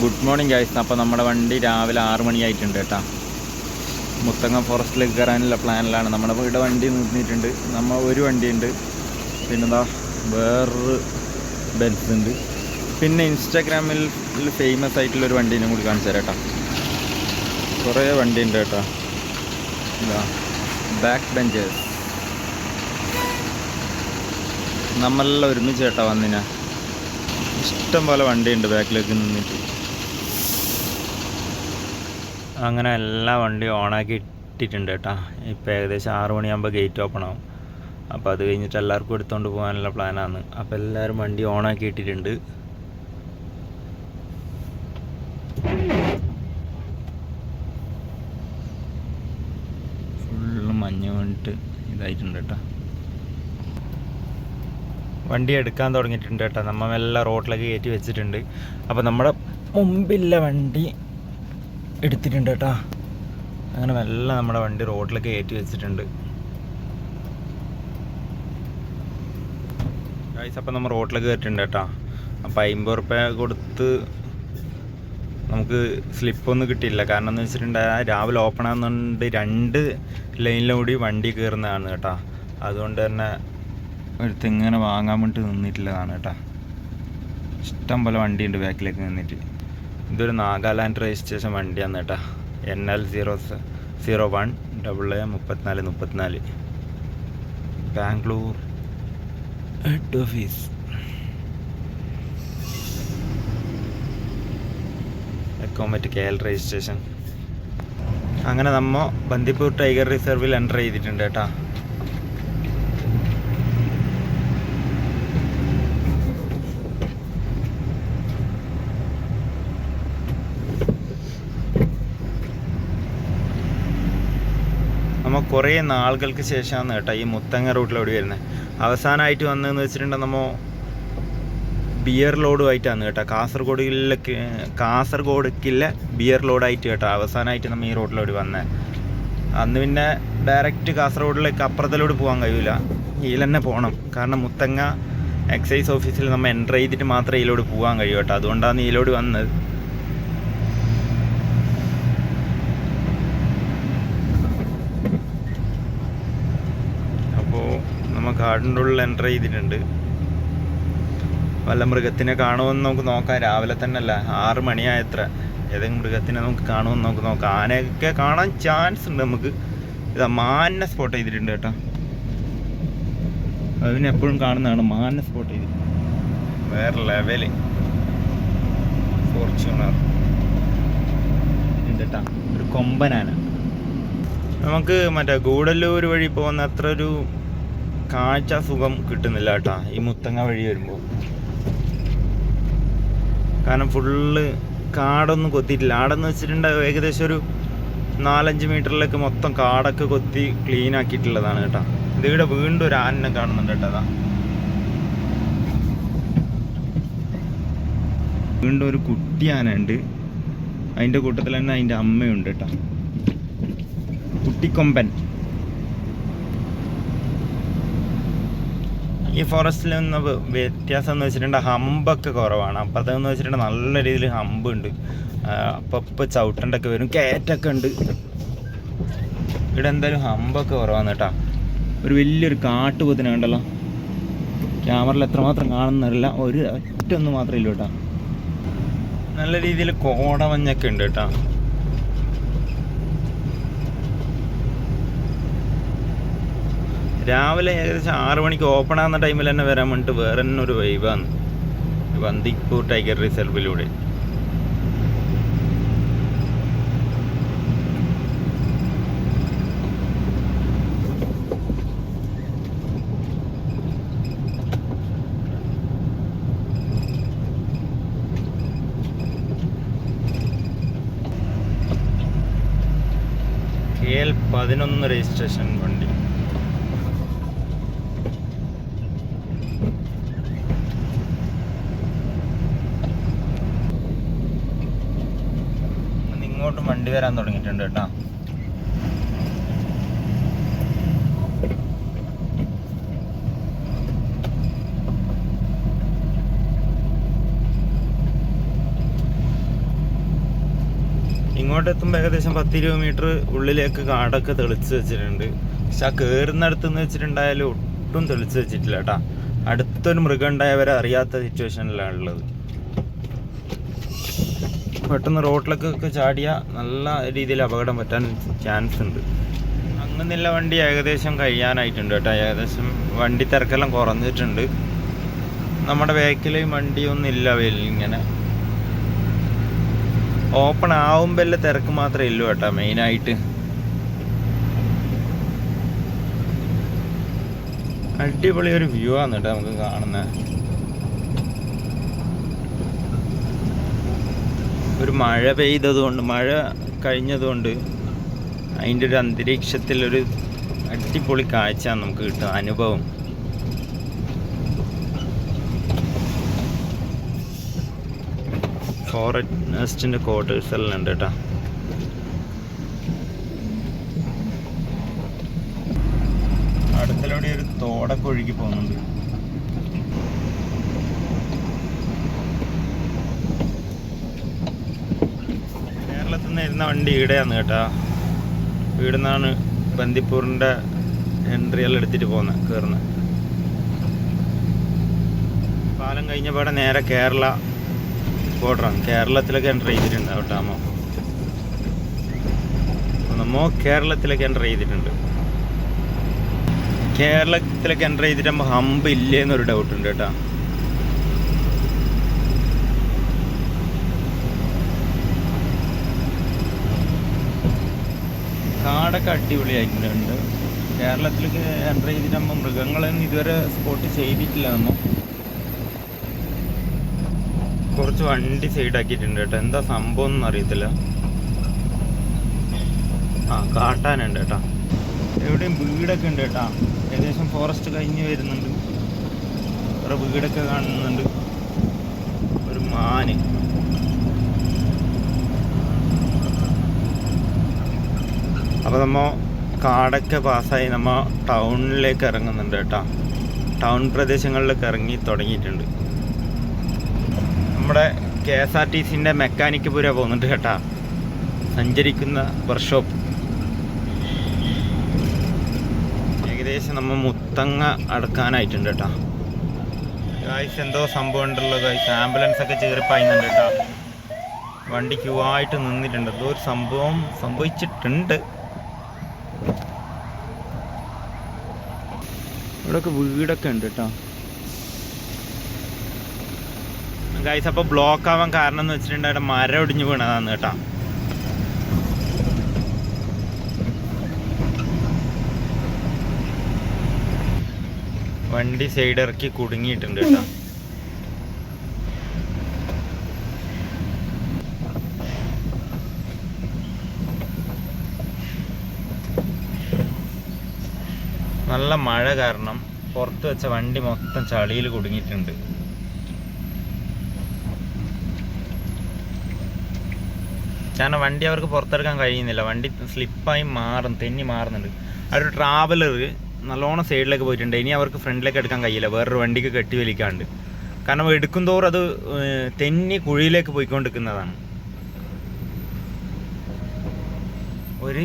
Good morning guys അപ്പോൾ നമ്മുടെ വണ്ടി രാവിലെ ആറ് മണിയായിട്ടുണ്ട് കേട്ടോ. മുത്തങ്ങ ഫോറസ്റ്റിലേക്ക് കയറാനുള്ള പ്ലാനിലാണ് നമ്മുടെ വീട് വണ്ടി നിർത്തിയിട്ടുണ്ട്. നമ്മൾ ഒരു വണ്ടിയുണ്ട്. പിന്നെന്താ വേറൊരു ബെൻസ് ഉണ്ട്. പിന്നെ ഇൻസ്റ്റാഗ്രാമിൽ ഫേമസ് ആയിട്ടുള്ള ഒരു വണ്ടീനെ കൂടി കാണിച്ചു തരാം കേട്ടോ. കുറേ വണ്ടി ഉണ്ട് കേട്ടോ. എന്താ ബാക്ക് ബെഞ്ചേഴ്സ് നമ്മളെല്ലാം ഒരുമിച്ച് കേട്ടോ വന്നിനാ. ഇഷ്ടം പോലെ വണ്ടിയുണ്ട് ബാക്കിലേക്ക് നിന്നിട്ട്. അങ്ങനെ എല്ലാ വണ്ടിയും ഓണാക്കി ഇട്ടിട്ടുണ്ട് കേട്ടോ. ഇപ്പോൾ ഏകദേശം ആറ് മണിയാകുമ്പോൾ ഗേറ്റ് ഓപ്പൺ ആവും. അപ്പോൾ അത് കഴിഞ്ഞിട്ട് എല്ലാവർക്കും എടുത്തുകൊണ്ട് പോകാനുള്ള പ്ലാനാണ് അപ്പോൾ എല്ലാവരും വണ്ടി ഓണാക്കി ഇട്ടിട്ടുണ്ട്. ഫുള്ള് മഞ്ഞ് വീണിട്ട് ഇതായിട്ടുണ്ട് കേട്ടോ. വണ്ടി എടുക്കാൻ തുടങ്ങിയിട്ടുണ്ട് കേട്ടോ. നമ്മൾ എല്ലാം റോഡിലൊക്കെ കയറ്റി വെച്ചിട്ടുണ്ട്. അപ്പോൾ നമ്മുടെ മുമ്പില്ല വണ്ടി എടുത്തിട്ടുണ്ട് കേട്ടോ. അങ്ങനെ മെല്ലെ നമ്മുടെ വണ്ടി റോഡിലൊക്കെ കയറ്റി വെച്ചിട്ടുണ്ട്. ഗൈസ് അപ്പം നമ്മൾ റോഡിലേക്ക് കയറ്റിട്ടുണ്ട് കേട്ടോ. അപ്പോൾ അമ്പത് റുപ്യ കൊടുത്ത് നമുക്ക് സ്ലിപ്പൊന്നും കിട്ടിയില്ല. കാരണം എന്ന് വെച്ചിട്ടുണ്ടെങ്കിൽ രാവിലെ ഓപ്പൺ ആകുന്നുണ്ട് രണ്ട് ലൈനിലൂടി വണ്ടി കയറുന്നതാണ് കേട്ടോ. അതുകൊണ്ട് തന്നെ എടുത്ത് തെങ്ങനെ വാങ്ങാൻ വേണ്ടി നിന്നിട്ടുള്ളതാണ് കേട്ടോ. ഇഷ്ടം പോലെ വണ്ടിയുണ്ട് ബാക്കിലേക്ക് നിന്നിട്ട്. ഇതൊരു നാഗാലാൻഡ് രജിസ്ട്രേഷൻ വണ്ടിയാണ് കേട്ടോ. N L zero zero one double A മുപ്പത്തിനാല് മുപ്പത്തിനാല്. ബാംഗ്ലൂർ ഹെഡ് ഓഫീസ് എക്കോമറ്റ് കെ എൽ രജിസ്ട്രേഷൻ അങ്ങനെ നമ്മ ബന്ദിപ്പൂർ ടൈഗർ റിസർവിൽ എന്റർ ചെയ്തിട്ടുണ്ട് കേട്ടോ. കുറേ നാളുകൾക്ക് ശേഷമാണ് കേട്ടോ ഈ മുത്തങ്ങ റൂട്ടിലോട് വരുന്നത്. അവസാനമായിട്ട് വന്നതെന്ന് വെച്ചിട്ടുണ്ടെങ്കിൽ നമ്മൾ ബിയർ ലോഡുമായിട്ടാണ് കേട്ടോ. കാസർഗോഡിലെ കാസർഗോഡേക്കുള്ള ബിയർ ലോഡായിട്ട് കേട്ടോ അവസാനമായിട്ട് നമ്മൾ ഈ റോഡിലോട് വന്നത് അന്ന് പിന്നെ ഡയറക്റ്റ് കാസർഗോഡിലേക്ക് അപ്പുറത്തിലോട് പോകാൻ കഴിയില്ല ഇതിൽ തന്നെ പോകണം കാരണം മുത്തങ്ങ എക്സൈസ് ഓഫീസിൽ നമ്മൾ എന്റർ ചെയ്തിട്ട് മാത്രമേ ഇതിലോട് പോകാൻ കഴിയൂ കേട്ടോ. അതുകൊണ്ടാണ് ഇതിലോട് വന്നത് അപ്പോൾ കാടിന്റെ ഉള്ളിൽ എന്റർ ചെയ്തിട്ടുണ്ട്. വല്ല മൃഗത്തിനെ കാണുമെന്ന് നമുക്ക് നോക്കാം. രാവിലെ തന്നെ അല്ല ആറ് മണിയായത്ര. ഏതെങ്കിലും മൃഗത്തിനെ നമുക്ക് കാണുമെന്ന് നമുക്ക് നോക്കാം. ആനയൊക്കെ കാണാൻ ചാൻസ് ഉണ്ട് നമുക്ക്. ഇതാ മാനിനെ സ്പോട്ട് ചെയ്തിട്ടുണ്ട് കേട്ടോ. അതിനെ എപ്പോഴും കാണുന്നതാണ് മാനിനെ സ്പോട്ട് ചെയ്തിട്ടുണ്ട് വേറെ ലെവൽ ഫോർച്യൂണർ എന്താ ഒരു കൊമ്പനാന. നമുക്ക് മറ്റേ ഗൂഡല്ലൂർ വഴി പോകുന്ന അത്ര ഒരു കാഴ്ച സുഖം കിട്ടുന്നില്ല കേട്ടാ. ഈ മുത്തങ്ങ വഴി വരുമ്പോൾ കാരണം ഫുള്ള് കാടൊന്നും കൊത്തിയിട്ടില്ല. ആടെന്ന് വെച്ചിട്ടുണ്ടെങ്കിൽ ഏകദേശം ഒരു നാലഞ്ച് മീറ്ററിലേക്ക് മൊത്തം കാടൊക്കെ കൊത്തി ക്ലീൻ ആക്കിയിട്ടുള്ളതാണ് കേട്ടോ. ഇതിവിടെ വീണ്ടും ഒരു ആനിനെ കാണുന്നുണ്ട് കേട്ടോ അതാ. വീണ്ടും ഒരു കുട്ടി ആന ഉണ്ട് അതിന്റെ കൂട്ടത്തിൽ തന്നെ അതിന്റെ അമ്മയുണ്ട് കേട്ടോ. കുട്ടിക്കൊമ്പൻ. ഈ ഫോറസ്റ്റിൽ നിന്ന് വ്യത്യാസം എന്ന് വെച്ചിട്ടുണ്ടെങ്കിൽ ഹമ്പൊക്കെ കുറവാണ്. അപ്പുറത്തെന്ന് വെച്ചിട്ടുണ്ടെങ്കിൽ നല്ല രീതിയിൽ ഹമ്പ് ഉണ്ട്. അപ്പം ഇപ്പം ചവിട്ടണ്ടൊക്കെ വരും. കയറ്റൊക്കെ ഉണ്ട്. ഇവിടെ എന്തായാലും ഹമ്പൊക്കെ കുറവാണ് കേട്ടോ. ഒരു വലിയൊരു കാട്ടുപോത്തിനെ കണ്ടല്ലോ. ക്യാമറയിൽ എത്രമാത്രം കാണുന്നില്ല ഒരു ഒറ്റ ഒന്ന് മാത്രമേ ഇല്ല കേട്ടോ. നല്ല രീതിയിൽ കോടമഞ്ഞൊക്കെ ഉണ്ട് കേട്ടോ. രാവിലെ ഏകദേശം ആറ് മണിക്ക് ഓപ്പൺ ആകുന്ന ടൈമിൽ തന്നെ വരാൻ വേണ്ടിട്ട് വേറെ തന്നെ ഒരു വൈബാണ് വന്ദിപ്പൂർ ടൈഗർ റിസർവിലൂടെ കെ എൽ പതിനൊന്ന് രജിസ്ട്രേഷൻ വണ്ടി ഇന്ന് ഇങ്ങോട്ടും വണ്ടി വരാൻ തുടങ്ങിയിട്ടുണ്ട് കേട്ടോ. ഇങ്ങോട്ട് എത്തുമ്പോൾ ഏകദേശം പത്ത് മീറ്റർ ഉള്ളിലേക്ക് കാടൊക്കെ തെളിച്ച് വെച്ചിട്ടുണ്ട്. പക്ഷെ ആ കയറുന്നിടത്ത് നിന്ന് വെച്ചിട്ടുണ്ടായാലും ഒട്ടും തെളിച്ച് വെച്ചിട്ടില്ല കേട്ടോ. അടുത്തൊരു മൃഗം ഉണ്ടായവരെ അറിയാത്ത സിറ്റുവേഷനിലാണ് ഉള്ളത്. പെട്ടെന്ന് റോഡിലേക്കൊക്കെ ചാടിയാൽ നല്ല രീതിയിൽ അപകടം പറ്റാൻ ചാൻസ് ഉണ്ട്. അങ്ങനെയുള്ള വണ്ടി ഏകദേശം കഴിയാനായിട്ടുണ്ട് കേട്ടോ. ഏകദേശം വണ്ടി തിരക്കെല്ലാം കുറഞ്ഞിട്ടുണ്ട്. നമ്മുടെ ബാക്കിൽ വണ്ടിയൊന്നും ഇല്ല ഇങ്ങനെ. ഓപ്പൺ ആവുമ്പോൾ തിരക്ക് മാത്രമേ ഉള്ളൂ കേട്ടോ മെയിനായിട്ട് അടിപൊളി ഒരു വ്യൂ ആണ് കേട്ടോ നമുക്ക് കാണുന്നത് ഒരു മഴ പെയ്തതുകൊണ്ട് മഴ കഴിഞ്ഞതുകൊണ്ട് അതിന്റെ ഒരു അന്തരീക്ഷത്തിൽ ഒരു അടിപൊളി കാഴ്ച നമുക്ക് കിട്ടുക അനുഭവം. ഫോറസ്റ്റിന്റെ ക്വാർട്ടേഴ്സ് എല്ലാം ഉണ്ട് കേട്ടോ. അടുത്തലൂടെ ഒരു തോടൊക്കെ ഒഴുകി പോകുന്നുണ്ട്. നിന്ന് വണ്ടി ഈടെയാണ് കേട്ടോ. ഇവിടെ നിന്നാണ് ബന്ദിപ്പൂറിന്റെ എൻട്രി എല്ലാം എടുത്തിട്ട് പോകുന്നത് കയറുന്നത്. പാലം കഴിഞ്ഞ പാടെ നേരെ കേരള ബോർഡറാണ്. കേരളത്തിലേക്ക് എന്റർ ചെയ്തിട്ടുണ്ട് കേട്ടാമോ നമ്മോ കേരളത്തിലേക്ക് എന്റർ ചെയ്തിട്ടുണ്ട്. കേരളത്തിലൊക്കെ എന്റർ ചെയ്തിട്ടാകുമ്പോൾ ഹമ്പ് ഇല്ലേ എന്നൊരു ഡൗട്ട് ഉണ്ട് കേട്ടോ. കാടൊക്കെ അടിപൊളിയായിട്ടുണ്ട്. കേരളത്തിലേക്ക് എന്റർ ചെയ്തിട്ടാകുമ്പോൾ മൃഗങ്ങളൊന്നും ഇതുവരെ സ്പോട്ട് ചെയ്തിട്ടില്ല നമ്മൾ കുറച്ച് വണ്ടി സൈഡാക്കിയിട്ടുണ്ട് കേട്ടോ. എന്താ സംഭവം ഒന്നും അറിയത്തില്ല. ആ കാട്ടാനുണ്ട് കേട്ടോ. എവിടെയും വീടൊക്കെ ഉണ്ട് കേട്ടോ. ഏകദേശം ഫോറസ്റ്റ് കഴിഞ്ഞ് വരുന്നുണ്ട്. വേറെ വീടൊക്കെ കാണുന്നുണ്ട്. ഒരു മാന്. അപ്പോൾ നമ്മ കാടൊക്കെ പാസ്സായി നമ്മ ടൗണിലേക്ക് ഇറങ്ങുന്നുണ്ട് കേട്ടോ. ടൗൺ പ്രദേശങ്ങളിലേക്ക് ഇറങ്ങി തുടങ്ങിയിട്ടുണ്ട്. നമ്മുടെ കെ എസ് ആർ ടി സിന്റെ മെക്കാനിക്ക് പുര പോകുന്നുണ്ട് കേട്ടാ. സഞ്ചരിക്കുന്ന വർക്ക്ഷോപ്പ് ഏകദേശം നമ്മൾ മുത്തങ്ങ അടക്കാനായിട്ടുണ്ട് കേട്ടോ. ഗായ്സ് എന്തോ സംഭവം ഉണ്ടല്ലോ ഗായ്സ് ആംബുലൻസ് ഒക്കെ ചേർപ്പായുന്നുണ്ട് കേട്ടോ. വണ്ടി ക്യൂ ആയിട്ട് നിന്നിട്ടുണ്ട്. എന്തോ ഒരു സംഭവം സംഭവിച്ചിട്ടുണ്ട്. ഇവിടെയൊക്കെ വീടൊക്കെ ഉണ്ട് കേട്ടോ ഗൈസ് അപ്പോൾ ബ്ലോക്ക് ആവാൻ കാരണം എന്ന് വെച്ചിട്ടുണ്ടെങ്കിൽ അവിടെ മരം ഒടിഞ്ഞു വീണതാണ് കേട്ടോ. വണ്ടി സൈഡ് ഇറക്കി കുടുങ്ങിയിട്ടുണ്ട് കേട്ടോ. നല്ല മഴ കാരണം പുറത്ത് വെച്ച വണ്ടി മൊത്തം ചളിയിൽ കുടുങ്ങിയിട്ടുണ്ട്. കാരണം വണ്ടി അവർക്ക് പുറത്തെടുക്കാൻ കഴിയുന്നില്ല. വണ്ടി സ്ലിപ്പായി മാറും തെന്നി മാറുന്നുണ്ട്. ഒരു ട്രാവലർ നല്ലോണം സൈഡിലേക്ക് പോയിട്ടുണ്ട്. ഇനി അവർക്ക് ഫ്രണ്ടിലേക്ക് എടുക്കാൻ കഴിയില്ല. വേറൊരു വണ്ടിക്ക് കെട്ടി വലിക്കാണ്ട്. കാരണം എടുക്കും തോറും അത് തെന്നി കുഴിയിലേക്ക് പോയിക്കൊണ്ടിരിക്കുന്നതാണ്. ഒരു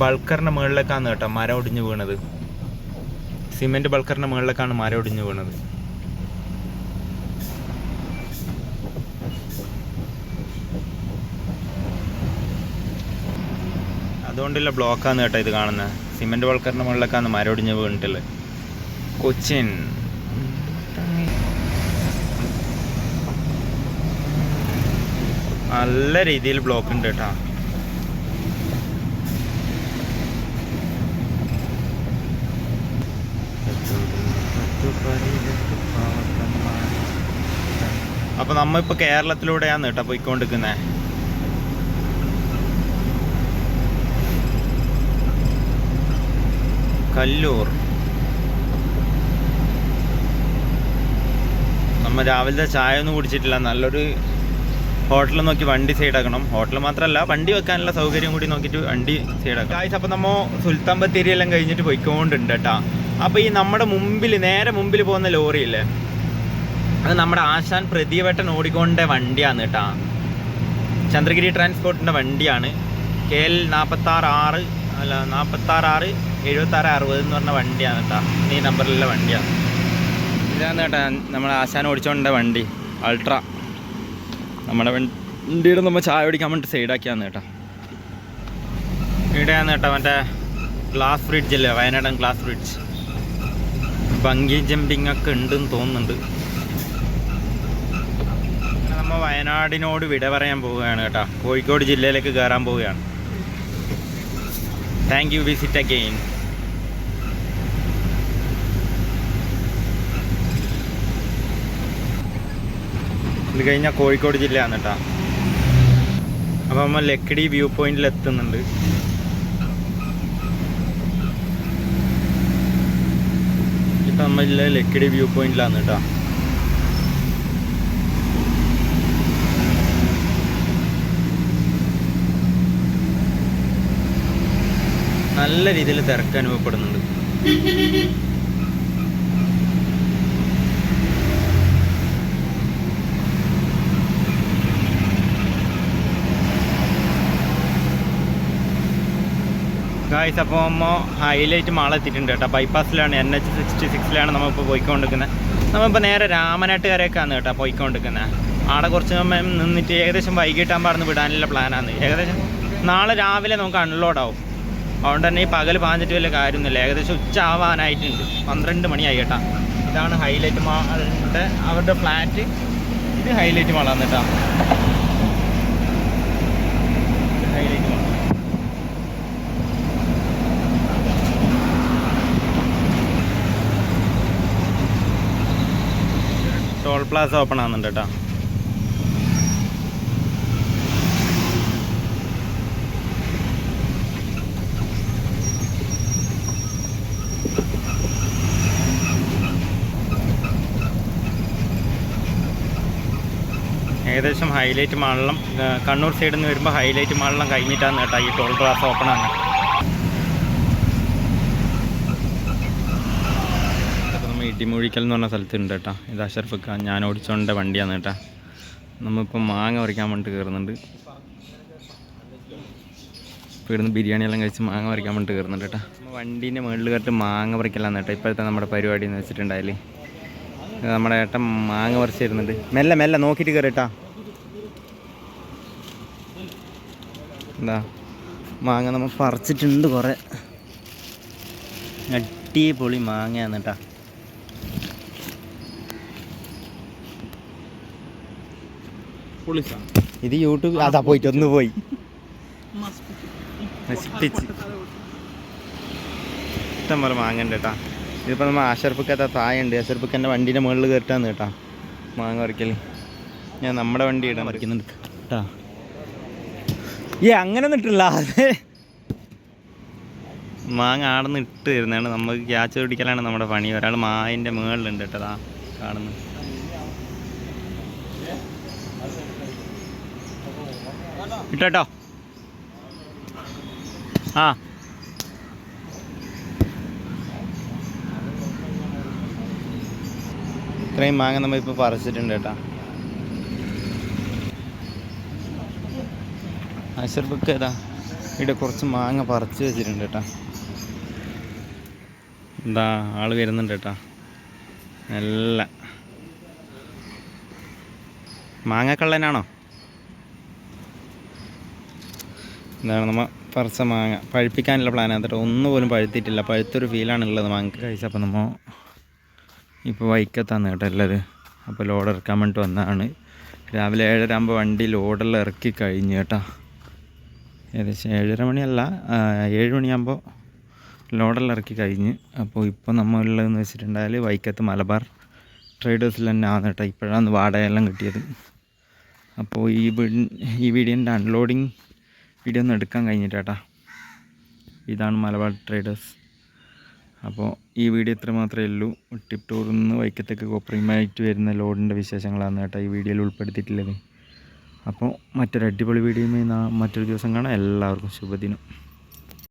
ബൾക്കറിന്റെ മുകളിലേക്കാണ് കേട്ടോ മരം ഒടിഞ്ഞു വീണത്. സിമെന്റ് ബൾക്കറിന്റെ മുകളിലേക്കാണ് മരം ഒടിഞ്ഞു വീണത്. അതുകൊണ്ടുള്ള ബ്ലോക്കാന്ന് കേട്ടോ ഇത് കാണുന്നത്. സിമെന്റ് വൾക്കറിന്റെ മുകളിലേക്കാണ് മരൊടിഞ്ഞ് വീണിട്ടുള്ളത്. കൊച്ചിൻ. നല്ല രീതിയിൽ ബ്ലോക്ക് ഉണ്ട് കേട്ടോ. അപ്പൊ നമ്മ ഇപ്പൊ കേരളത്തിലൂടെയാണ് കേട്ടോ പോയിക്കൊണ്ടിരിക്കുന്നത് കല്ലൂർ. നമ്മ രാവിലത്തെ ചായ ഒന്നും കുടിച്ചിട്ടില്ല. നല്ലൊരു ഹോട്ടൽ നോക്കി വണ്ടി സൈഡാക്കണം. ഹോട്ടൽ മാത്രമല്ല വണ്ടി വെക്കാനുള്ള സൗകര്യം കൂടി നോക്കിയിട്ട് വണ്ടി സൈഡാക്കണം. കാഴ്ച നമ്മൾ നമ്മ സുൽത്താൻ ബത്തേരി എല്ലാം കഴിഞ്ഞിട്ട് പോയിക്കൊണ്ടിണ്ട് കേട്ടാ. അപ്പോൾ ഈ നമ്മുടെ മുമ്പിൽ നേരെ മുമ്പിൽ പോകുന്ന ലോറി ഇല്ലേ? അത് നമ്മുടെ ആശാൻ പ്രതിവട്ടൻ ഓടിക്കൊണ്ട വണ്ടിയാണ് കേട്ടാ. ചന്ദ്രഗിരി ട്രാൻസ്പോർട്ടിന്റെ വണ്ടിയാണ്. കെ എൽ നാൽപ്പത്താറ് ആറ് അല്ല നാൽപ്പത്താറ് ആറ് എഴുപത്താറ് അറുപത് എന്ന് പറഞ്ഞ വണ്ടിയാണ് കേട്ടോ. ഈ നമ്പറിലുള്ള വണ്ടിയാണ്. ഇതാണ് കേട്ടോ നമ്മുടെ ആശാൻ ഓടിച്ചോണ്ട വണ്ടി അൾട്ര. നമ്മുടെ വണ്ടിയുടെ നമ്മൾ ചായ ഓടിക്കാൻ വേണ്ടി സൈഡാക്കിയാന്ന് കേട്ടോ. ഇവിടെയാണ് കേട്ടോ മറ്റേ ഗ്ലാസ് ബ്രിഡ്ജ് അല്ലേ വയനാടൻ ഗ്ലാസ് ബ്രിഡ്ജ് ബങ്കി ജമ്പിങ് ഒക്കെ ഉണ്ടെന്ന് തോന്നുന്നുണ്ട്. നമ്മൾ വയനാടിനോട് വിട പറയാൻ പോവുകയാണ് കേട്ടോ. കോഴിക്കോട് ജില്ലയിലേക്ക് കയറാൻ പോവുകയാണ്. താങ്ക് യു വിസിറ്റ് അഗെയിൻ ഇത് കഴിഞ്ഞാൽ കോഴിക്കോട് ജില്ലയാണ് കേട്ടോ. അപ്പോൾ നമ്മൾ ലക്കിടി വ്യൂ പോയിന്റിൽ എത്തുന്നുണ്ട് ഇപ്പം നമ്മളില്ല ലക്കിടി വ്യൂ പോയിന്റിലാണ് കേട്ടോ. നല്ല രീതിയിൽ തിരക്ക് അനുഭവപ്പെടുന്നുണ്ട്. ഗായ്സ് അപ്പോൾ അമ്മ ഹൈലൈറ്റ് മാളെത്തിയിട്ടുണ്ട് കേട്ടോ. ബൈപ്പാസിലാണ് എൻ എച്ച് സിക്സ്റ്റി സിക്സിലാണ് നമ്മളിപ്പോൾ പോയിക്കൊണ്ടിരിക്കുന്നത്. നമ്മളിപ്പോൾ നേരെ രാമനാട്ടുകാരേക്കാണ് കേട്ടോ പോയിക്കൊണ്ടിരിക്കുന്നത്. ആടെ കുറച്ച് സമയം നിന്നിട്ട് ഏകദേശം വൈകിട്ടാകുമ്പോൾ അവിടെ വിടാനുള്ള പ്ലാനാണ് ഏകദേശം നാളെ രാവിലെ നമുക്ക് അൺലോഡ് ആവും. അതുകൊണ്ട് തന്നെ ഈ പകൽ പാഞ്ഞിട്ട് വലിയ കാര്യമൊന്നുമില്ല. ഏകദേശം ഉച്ച ആവാനായിട്ടുണ്ട്. പന്ത്രണ്ട് മണിയായി കേട്ടോ. ഇതാണ് ഹൈലൈറ്റ് മാളിന്റെ അവരുടെ ഫ്ലാറ്റ് ഇത് ഹൈലൈറ്റ് മാളാണ് കേട്ടോ ഹൈലൈറ്റ് മാൾ പ്ലാസ ഓപ്പൺ ആകുന്നുണ്ട് കേട്ടോ. ഏകദേശം ഹൈലൈറ്റ് മാളിലും കണ്ണൂർ സൈഡിൽ നിന്ന് വരുമ്പോൾ ഹൈലൈറ്റ് മാളിലും കഴിഞ്ഞിട്ടാണ് കേട്ടോ ഈ ടോൾ പ്ലാസ ഓപ്പൺ ആണ് ഇടിമുഴിക്കൽ എന്ന് പറഞ്ഞ സ്ഥലത്തുണ്ട് കേട്ടോ. ഇത് അഷർഫ് ഖാൻ ഞാൻ ഓടിച്ചോണ്ട വണ്ടിയാണ് കേട്ടോ. നമ്മളിപ്പോൾ മാങ്ങ പറിക്കാൻ വേണ്ടിട്ട് കയറുന്നുണ്ട് ഇപ്പോൾ ഇവിടുന്ന് ബിരിയാണി എല്ലാം കഴിച്ച് മാങ്ങ പറിക്കാൻ വേണ്ടിട്ട് കയറുന്നുണ്ട് കേട്ടോ. വണ്ടീന്റെ മുകളിൽ കയറിട്ട് മാങ്ങ പറിക്കലാണ് കേട്ടോ. ഇപ്പോഴത്തെ നമ്മുടെ പരിപാടി എന്ന് വെച്ചിട്ടുണ്ടായാലേ. നമ്മുടെ ഏട്ടൻ മാങ്ങ പറിച്ച് തരുന്നുണ്ട് മെല്ലെ മെല്ലെ നോക്കിയിട്ട് കയറിട്ടാ എന്താ മാങ്ങ നമ്മൾ പറിച്ചിട്ടുണ്ട് കുറേ. പൊളി മാങ്ങയാണ് കേട്ടാ. ഇത് യൂട്യൂബ് അതാ പോയിട്ട് ഒന്ന് പോയി. നശിപ്പിച്ച്. ഇഷ്ടം പോലെ മാങ്ങണ്ട് കേട്ടാ. ഇതിപ്പോൾ നമ്മൾ ആശർപ്പിക്കത്ത തായുണ്ട് ആശർപ്പിക്കന്റെ വണ്ടിന്റെ മുകളിൽ കയറിട്ടാന്ന് കേട്ടാ മാങ്ങ പറിക്കൽ ഞാൻ നമ്മുടെ വണ്ടി ഇടാൻ പറിക്കുന്നുണ്ട്. കേട്ടാ. ഏ അങ്ങനെ നിട്ടില്ല അത്. മാങ്ങ ആടന്ന് ഇട്ട് തരുന്നതാണ്. നമുക്ക് ക്യാച്ച് പിടിക്കലാണ് നമ്മുടെ പണി. ഒരാൾ മായിന്റെ മുകളിലുണ്ട് കേട്ടോ. ദാ കാണുന്നു. ഇട്ടോ ആ. ഇത്രയും മാങ്ങ നമ്മൾ ഇപ്പോൾ പറിച്ചിട്ടുണ്ട് കേട്ടാ. അഷർബക്ക് ഏതാ? ഇവിടെ കുറച്ച് മാങ്ങ പറിച്ച് വെച്ചിട്ടുണ്ട് കേട്ടാ. എന്താ ആൾ വരുന്നുണ്ട് കേട്ടാ. നല്ല. മാങ്ങക്കള്ളനാണോ? എന്താണ് നമ്മൾ പറിച്ച മാങ്ങ. പഴുപ്പിക്കാനുള്ള പ്ലാനാണ് കേട്ടോ. ഒന്നും പോലും പഴുത്തിട്ടില്ല. പഴുത്തൊരു ഫീലാണ് ഉള്ളത് മാങ്ങ കഴിച്ചപ്പോൾ നമ്മൾ ഇപ്പോൾ വൈക്കത്താണ് കേട്ടോ ഉള്ളത് അപ്പോൾ ലോഡ് ഇറക്കാൻ വേണ്ടിയിട്ട് വന്നതാണ്. രാവിലെ ഏഴര ആകുമ്പോൾ വണ്ടി ലോഡെല്ലാം ഇറക്കി കഴിഞ്ഞു കേട്ടോ. ഏകദേശം ഏഴര മണിയല്ല ഏഴ് മണിയാകുമ്പോൾ ലോഡെല്ലാം ഇറക്കി കഴിഞ്ഞ്. അപ്പോൾ ഇപ്പോൾ നമ്മളുള്ളതെന്ന് വെച്ചിട്ടുണ്ടായാൽ വൈക്കത്ത് മലബാർ ട്രേഡേഴ്സിൽ തന്നെ ആണ് കേട്ടോ. ഇപ്പോഴാണ് വാടകയെല്ലാം കിട്ടിയത്. അപ്പോൾ ഈ ഈ വീഡിയോന്റെ അൺലോഡിങ് വീഡിയോ ഒന്നും എടുക്കാൻ കഴിഞ്ഞിട്ടാ ഇതാണ് മലബാർ ട്രേഡേഴ്സ് അപ്പോൾ ഈ വീഡിയോ ഇത്ര മാത്രമേ ഉള്ളൂ. ടിപ്പ് ടൂറിൽ നിന്ന് വൈക്കത്തേക്ക് കോപ്പറിയുമായിട്ട് വരുന്ന ലോഡിന്റെ വിശേഷങ്ങളാണ് കേട്ടോ ഈ വീഡിയോയിൽ ഉൾപ്പെടുത്തിയിട്ടുള്ളത്. അപ്പോൾ മറ്റൊരു അടിപൊളി വീഡിയോയുമായി മറ്റൊരു ദിവസം കാണാം. എല്ലാവർക്കും ശുഭദിനം.